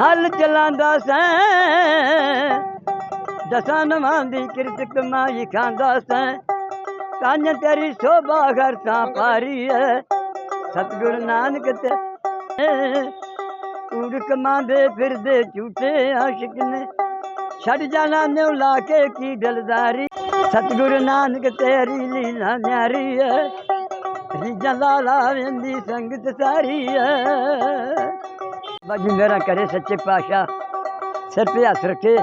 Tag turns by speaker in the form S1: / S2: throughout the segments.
S1: ਹਲ ਚਲਾਉਂਦਾ ਸੈਂ। ਦਸਾਂ ਨਵਾਂ ਦੀ ਕਿਰਤ ਕਮਾਈ ਖਾਂਦਾ ਸੈਂ। ਕੰਨ ਤੇਰੀ ਸੋਭਾ ਘਰ ਤਾਂ ਪਾਰੀ ਐ। ਸਤਿਗੁਰ ਨਾਨਕ ਤੇ ਊੜ ਕਮਾਂਦੇ ਫਿਰਦੇ ਝੂਠੇ ਆਸ਼ਿਕ ਨੇ। ਛੱਡ ਜਾਣਾ ਨਿਉ ਲਾ ਕੇ ਕੀ ਦਿਲਦਾਰੀ। ਸਤਿਗੁਰ ਨਾਨਕ ਤੇਰੀ ਲੀਲਾ ਨਿਆਰੀ ਐ। ਰੀਜਾਂ ਲਾਲਾ ਵੇਂਦੀ ਸੰਗਤ ਸਾਰੀ ਐ। ਬਾਜੀ ਮੇਰਾ ਕਰੇ ਸੱਚੇ ਪਾਸ਼ਾ ਸਿਰ ਤੇ ਹੱਥ ਰੱਖੇ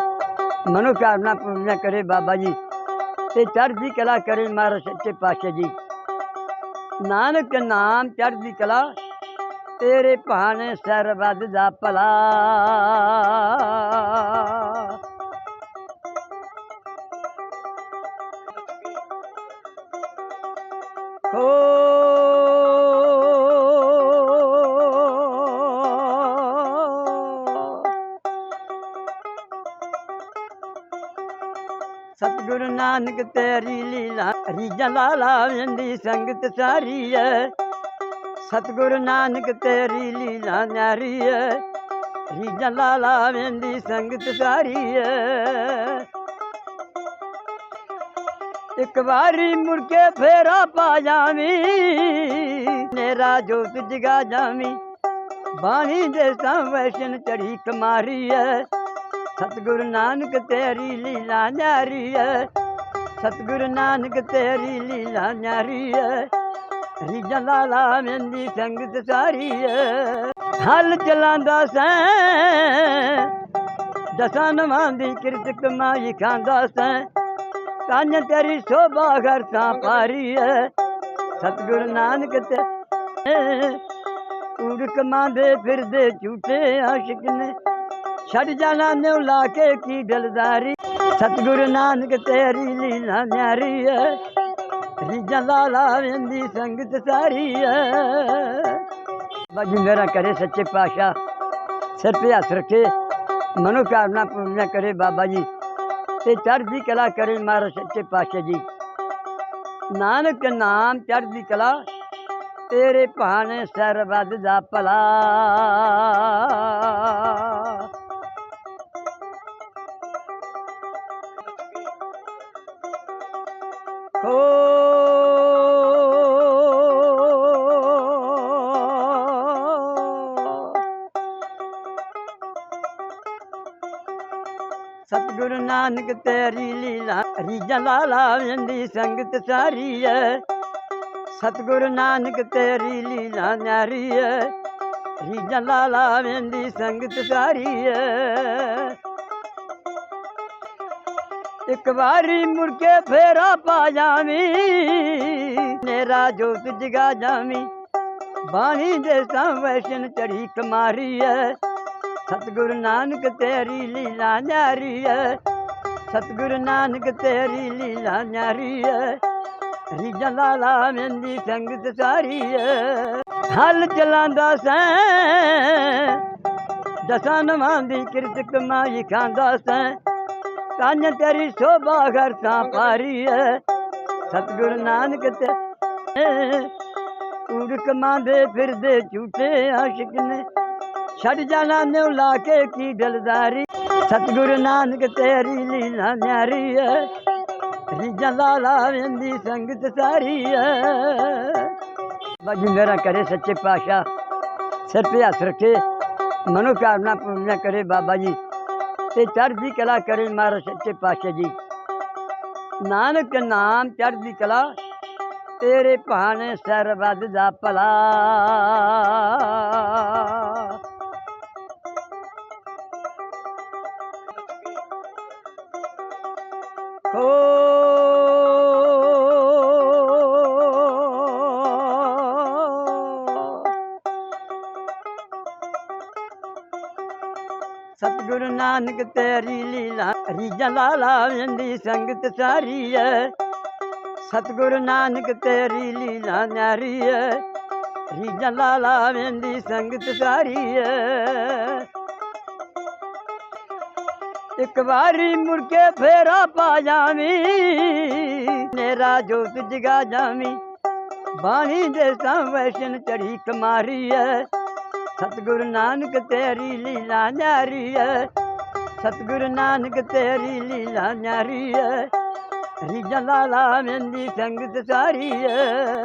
S1: ਮਨੋ ਕਾਮਨਾ ਪੂਰਨਾ ਕਰੇ ਬਾਬਾ ਜੀ ਤੇ ਚੜ੍ਹਦੀ ਕਲਾ ਕਰੇ ਮਾਰਾ ਸੱਚੇ ਪਾਸ਼ਾ ਜੀ ਨਾਨਕ ਨਾਮ ਚੜ੍ਹਦੀ ਕਲਾ ਤੇਰੇ ਭਾਣੇ ਸਰਬੱਤ ਦਾ ਭਲਾ ਹੋ ਗੁਰੂ ਨਾਨਕ ਤੇਰੀ ਲੀਲਾ ਰੀਜਾਂ ਲਾਲਾ ਵੇਂਦੀ ਸੰਗਤ ਸਾਰੀ ਐ। ਸਤਿਗੁਰੂ ਨਾਨਕ ਤੇਰੀ ਲੀਲਾ ਨਾਰੀ ਐ। ਰੀਜਾਂ ਲਾਲਾ ਵੇਂਦੀ ਸੰਗਤ ਸਾਰੀ ਐ। ਇੱਕ ਵਾਰੀ ਮੁੜ ਕੇ ਫੇਰਾ ਪਾ ਜਾਵੀਂ, ਨੇਰਾ ਜੋਤ ਜਗਾ ਜਾਵੀਂ। ਬਾਣੀ ਦੇ ਸੰਵੈਸ਼ਨ ਚੜੀ ਕਮਾਰੀ ਐ। ਸਤਿਗੁਰੂ ਨਾਨਕ ਤੇਰੀ ਲੀਲਾ ਨਿਆਰੀ ਐ। ਸਤਿਗੁਰੂ ਨਾਨਕ ਤੇਰੀ ਲੀਲਾ ਨਿਆਰੀ ਐ। ਰੀਜਾਂ ਲਾਲਾ ਮਹਿੰਦੀ ਸੰਗਤ ਸਾਰੀ ਐ। ਹਲ ਚਲਾਉਂਦਾ ਸੈਂ। ਦਸਾਂ ਨਵਾਂ ਦੀ ਕਿਰਤ ਕਮਾਈ ਖਾਂਦਾ ਸੈਂ। ਕੰਨ ਤੇਰੀ ਸੋਭਾ ਘਰ ਤਾਂ ਪਾਰੀ ਐ। ਸਤਿਗੁਰੂ ਨਾਨਕ ਤੇ ਊੜ ਕਮਾਂਦੇ ਫਿਰਦੇ ਝੂਠੇ ਆਸ਼ਿਕ ਨੇ। ਛੱਡ ਜਾਣਾ ਨਿਉ ਲਾ ਕੇ ਕੀ ਦਿਲਦਾਰੀ? ਸਤਿਗੁਰੂ ਨਾਨਕ ਤੇਰੀ ਲੀਲਾ ਨਿਆਰੀ ਐ। ਰੀਜਾਂ ਲਾਲਾ ਵੇਂਦੀ ਸੰਗਤ ਸਾਰੀ ਐ। ਬਾਜੀ ਮੇਰਾ ਕਰੇ ਸੱਚੇ ਪਾਸ਼ਾ ਸਿਰ ਤੇ ਹੱਥ ਰੱਖੇ। ਮਨੋ ਕਾਮਨਾ ਪੂਰਨਾ ਕਰੇ ਬਾਬਾ ਜੀ। ਤੇ ਚੜ੍ਹਦੀ ਕਲਾ ਕਰੇ ਮਾਰਾ ਸੱਚੇ ਪਾਸ਼ਾ ਜੀ। ਨਾਨਕ ਨਾਮ ਚੜ੍ਹਦੀ ਕਲਾ, ਤੇਰੇ ਭਾਣੇ ਸਰਬੱਤ ਦਾ ਭਲਾ। ਸਤਿਗੁਰੂ ਨਾਨਕ ਤੇਰੀ ਲੀਲਾ ਰੀਜਾਂ ਲਾਲਾ ਵੇਂਦੀ ਸੰਗਤ ਸਾਰੀ ਐ ਸਤਿਗੁਰੂ ਨਾਨਕ ਤੇਰੀ ਲੀਲਾ ਨਾਰੀ ਐ ਰੀਜਾਂ ਲਾਲਾ ਵੇਂਦੀ ਸੰਗਤ ਸਾਰੀ ਐ ਇੱਕ ਵਾਰੀ ਮੁੜ ਕੇ ਫੇਰਾ ਪਾ ਜਾਵੀਂ। ਨੇਰਾ ਜੋਤ ਜਗਾ ਜਾਵੀਂ। ਬਾਣੀ ਦੇ ਸੰਵੈਸ਼ਨ ਚੜੀ ਕਮਾਰੀ ਐ। ਸਤਿਗੁਰੂ ਨਾਨਕ ਤੇਰੀ ਲੀਲਾ ਨਿਆਰੀ ਐ। ਸਤਿਗੁਰੂ ਨਾਨਕ ਤੇਰੀ ਲੀਲਾ ਨਿਆਰੀ ਐ। ਰੀਜਾਂ ਲਾਲਾ ਮਹਿੰਦੀ ਸੰਗਤ ਸਾਰੀ ਐ। ਹਲ ਚਲਾਉਂਦਾ ਸੈਂ। ਦਸਾਂ ਨਵਾਂ ਦੀ ਕਿਰਤ ਕਮਾਈ ਖਾਂਦਾ ਸੈਂ। ਕੰਨ ਤੇਰੀ ਸੋਭਾ ਘਰ ਤਾਂ ਪਾਰੀ ਐ ਸਤਿਗੁਰੂ ਨਾਨਕ ਤੇ ਊੜ ਕਮਾਂਦੇ ਫਿਰਦੇ ਝੂਠੇ ਆਸ਼ਿਕ ਨੇ। ਛੱਡ ਜਾਣਾ ਨਿਉ ਲਾ ਕੇ ਕੀ ਦਿਲਦਾਰੀ। ਸਤਿਗੁਰੂ ਨਾਨਕ ਤੇਰੀ ਲੀਲਾ ਨਿਆਰੀ ਐ ਰੀਜਾਂ ਲਾਲਾ ਵੇਂਦੀ ਸੰਗਤ ਸਾਰੀ ਐ ਬਾਜੀ ਮੇਰਾ ਕਰੇ ਸੱਚੇ ਪਾਸ਼ਾ ਸਿਰ ਤੇ ਹੱਥ ਰੱਖੇ। ਮਨੋ ਕਾਮਨਾ ਪੂਰਨਾ ਕਰੇ ਬਾਬਾ ਜੀ। ਤੇ ਚੜ੍ਹਦੀ ਕਲਾ ਕਰੇ ਮਹਾਰਾਜ ਸੱਚੇ ਪਾਤਸ਼ਾਹ ਜੀ। ਨਾਨਕ ਨਾਮ ਚੜ੍ਹਦੀ ਕਲਾ, ਤੇਰੇ ਭਾਣੇ ਸਰਬੱਤ ਦਾ ਭਲਾ। ਸਤਿਗੁਰੂ ਨਾਨਕ ਤੇਰੀ ਲੀਲਾ ਰੀਜਾਂ ਲਾਲਾ ਵੇਂਦੀ ਸੰਗਤ ਸਾਰੀ ਐ। ਸਤਿਗੁਰੂ ਨਾਨਕ ਤੇਰੀ ਲੀਲਾ ਨਾਰੀ ਐ। ਰੀਜਾਂ ਲਾਲਾ ਵੇਂਦੀ ਸੰਗਤ ਸਾਰੀ ਐ। ਇੱਕ ਵਾਰੀ ਮੁੜ ਕੇ ਫੇਰਾ ਪਾ ਜਾਵੀਂ, ਨੇਰਾ ਜੋਤ ਜਗਾ ਜਾਵੀਂ। ਬਾਣੀ ਦੇ ਸੰਵੈਸ਼ਨ ਚੜੀ ਕਮਾਰੀ ਐ। ਸਤਿਗੁਰੂ ਨਾਨਕ ਤੇਰੀ ਲੀਲਾ ਨਿਆਰੀ ਹੈ ਸਤਿਗੁਰੂ ਨਾਨਕ ਤੇਰੀ ਲੀਲਾ ਨਿਆਰੀ ਹੈ ਰੀਜਾਂ ਲਾਲਾ ਮਹਿੰਦੀ ਸੰਗਤ ਸਾਰੀ ਹੈ